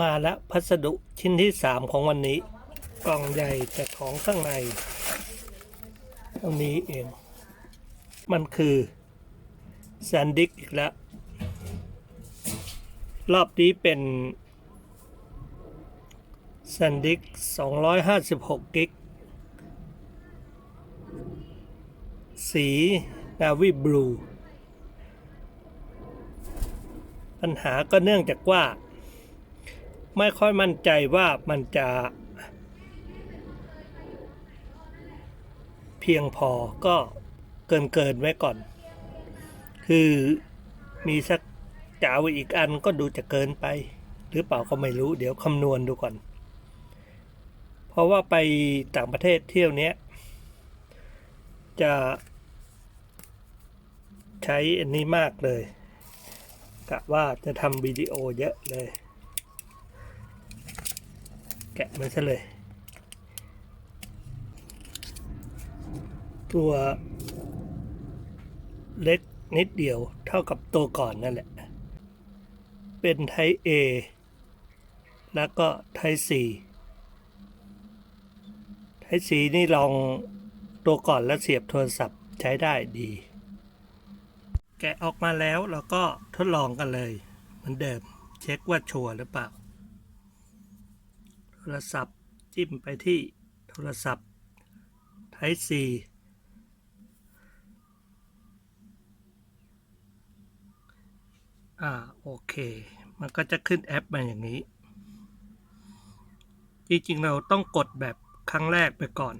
มาแล้วพัสดุชิ้นที่สามของวันนี้ กล่องใหญ่แต่ของข้างในเท่านี้เอง มันคือแซนดิกอีกแล้ว รอบนี้เป็นแซนดิก256 กิก สีนาวิบลู ปัญหาก็เนื่องจากว่า ไม่ค่อยมั่นใจว่ามันจะเพียงพอก็เกินเกินไว้ก่อน คือมีสักจ๋าวอีกอันก็ดูจะเกินไป หรือเปล่าก็ไม่รู้เดี๋ยวคำนวณดูก่อน เพราะว่าไปต่างประเทศเที่ยวเนี้ย จะใช้อันนี้มากเลยกะว่าจะทำวิดีโอเยอะเลย แกะมันซะเลย ตัวเล็กนิดเดียวเท่ากับตัวก่อนนั่นแหละ เป็นไทป์ A แล้วก็ไทป์ C ไทป์ C นี่ลองตัวก่อนแล้วเสียบโทรศัพท์ใช้ได้ดี แกะออกมาแล้วเราก็ทดลองกันเลย เหมือนเดิม เช็คว่าชัวร์หรือเปล่า รศัพท์ จิ้มไปที่โทรศัพท์ Type C อ่าโอเค มันก็จะขึ้นแอปมาอย่างนี้ จริงๆ เราต้องกดแบบครั้งแรกไปก่อน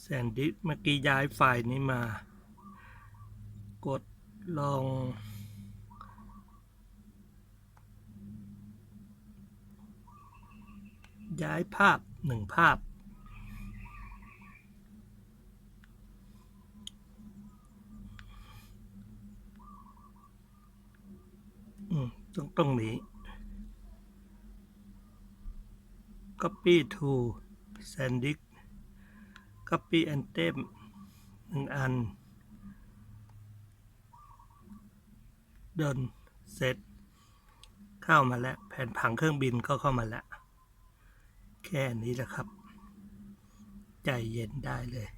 แซนดิสเมื่อกี้ย้ายไฟล์นี้มา กดลอง ย้ายภาพหนึ่งภาพต้องตรงนี้ copy to sandisk copy and tem หนึ่งอัน เดินเสร็จ เข้ามาแล้ว แผ่นผังเครื่องบินก็เข้ามาแล้ว แค่นี้แหละครับ ใจเย็นได้เลย